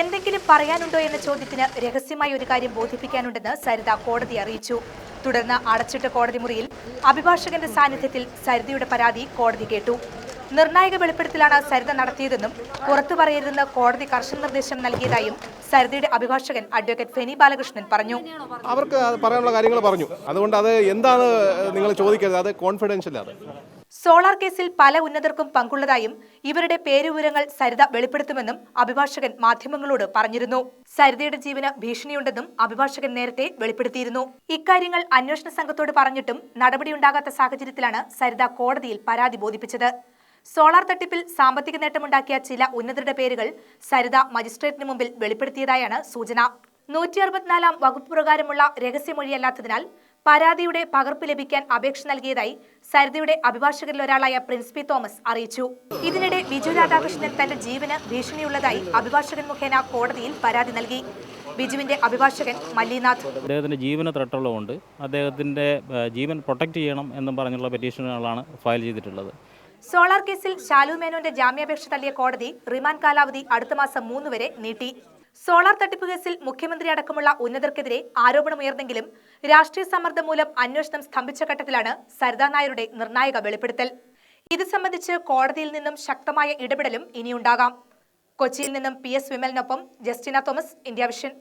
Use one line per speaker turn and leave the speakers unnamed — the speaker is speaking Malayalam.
എന്തെങ്കിലും പറയാനുണ്ടോ എന്ന ചോദ്യത്തിന് രഹസ്യമായി ഒരു കാര്യം ബോധിപ്പിക്കാനുണ്ടെന്ന് സരിത കോടതി അറിയിച്ചു. തുടർന്ന് അടച്ചിട്ട കോടതി മുറിയിൽ അഭിഭാഷകന്റെ സാന്നിധ്യത്തിൽ സരിതയുടെ പരാതി കോടതി കേട്ടു. നിർണായക വെളിപ്പെടുത്തലാണ് സരിത നടത്തിയതെന്നും പുറത്തു പറയരുതെന്ന് കോടതി കർശന നിർദ്ദേശം നൽകിയതായും സരിതയുടെ അഭിഭാഷകൻ അഡ്വക്കേറ്റ് ഫെനി ബാലകൃഷ്ണൻ പറഞ്ഞു.
അവർക്ക് പറയാനുള്ള കാര്യങ്ങൾ പറഞ്ഞു. അതുകൊണ്ട് അത് എന്താണ് നിങ്ങൾ ചോദിക്കരുത്? അത് കോൺഫിഡൻഷ്യൽ അത്
സോളാർ കേസിൽ പല ഉന്നതർക്കും പങ്കുള്ളതായും ഇവരുടെ പേരുവിവരങ്ങൾ സരിത വെളിപ്പെടുത്തുമെന്നും അഭിഭാഷകൻ മാധ്യമങ്ങളോട് പറഞ്ഞിരുന്നു. സരിതയുടെ ജീവന് ഭീഷണിയുണ്ടെന്നും അഭിഭാഷകൻ നേരത്തെ വെളിപ്പെടുത്തിയിരുന്നു. ഇക്കാര്യങ്ങൾ അന്വേഷണ സംഘത്തോട് പറഞ്ഞിട്ടും നടപടിയുണ്ടാകാത്ത സാഹചര്യത്തിലാണ് സരിത കോടതിയിൽ പരാതി ബോധിപ്പിച്ചത്. സോളാർ തട്ടിപ്പിൽ സാമ്പത്തിക നേട്ടമുണ്ടാക്കിയ ചില ഉന്നതരുടെ പേരുകൾ സരിത മജിസ്ട്രേറ്റിന് മുമ്പിൽ വെളിപ്പെടുത്തിയതായാണ് സൂചന. നൂറ്റി അറുപത്തിനാലാം വകുപ്പ് പ്രകാരമുള്ള രഹസ്യമൊഴിയല്ലാത്തതിനാൽ പരാതിയുടെ പകർപ്പ് ലഭിക്കാൻ അപേക്ഷ നൽകിയതായി സരിതയുടെ അഭിഭാഷകരിൽ ഒരാളായ പ്രിൻസ് പി തോമസ് അറിയിച്ചു. ഇതിനിടെ ബിജു രാധാകൃഷ്ണൻ തന്റെ ജീവന് ഭീഷണിയുള്ളതായി അഭിഭാഷകൻ മുഖേന കോടതിയിൽ പരാതി നൽകി. ബിജുവിന്റെ അഭിഭാഷകൻ മല്ലിനാഥ്.
അദ്ദേഹത്തിന്റെ ജീവന് ത്രട്ടുള്ളതുകൊണ്ട് അദ്ദേഹത്തിന്റെ ജീവൻ പ്രൊട്ടക്ട് ചെയ്യണം എന്നും പറഞ്ഞുള്ള പെറ്റീഷനുകളാണ് ഫയൽ ചെയ്തിട്ടുള്ളത്.
സോളാർ കേസിൽ ശാലു മേനോന്റെ ജാമ്യാപേക്ഷ തള്ളിയ കോടതി റിമാൻഡ് കാലാവധി അടുത്ത മാസം മൂന്ന് വരെ നീട്ടി. സോളാർ തട്ടിപ്പ് കേസിൽ മുഖ്യമന്ത്രി അടക്കമുള്ള ഉന്നതർക്കെതിരെ ആരോപണമുയർന്നെങ്കിലും രാഷ്ട്രീയ സമ്മർദ്ദം മൂലം അന്വേഷണം സ്തംഭിച്ച ഘട്ടത്തിലാണ് സരിതാ നായരുടെ നിർണായക വെളിപ്പെടുത്തൽ. ഇത് സംബന്ധിച്ച് കോടതിയിൽ നിന്നും ശക്തമായ ഇടപെടലും ഇനിയുണ്ടാകാം. കൊച്ചിയിൽ നിന്നും പി എസ് വിമലിനൊപ്പം ജസ്റ്റിന തോമസ് ഇന്ത്യ വിഷൻ.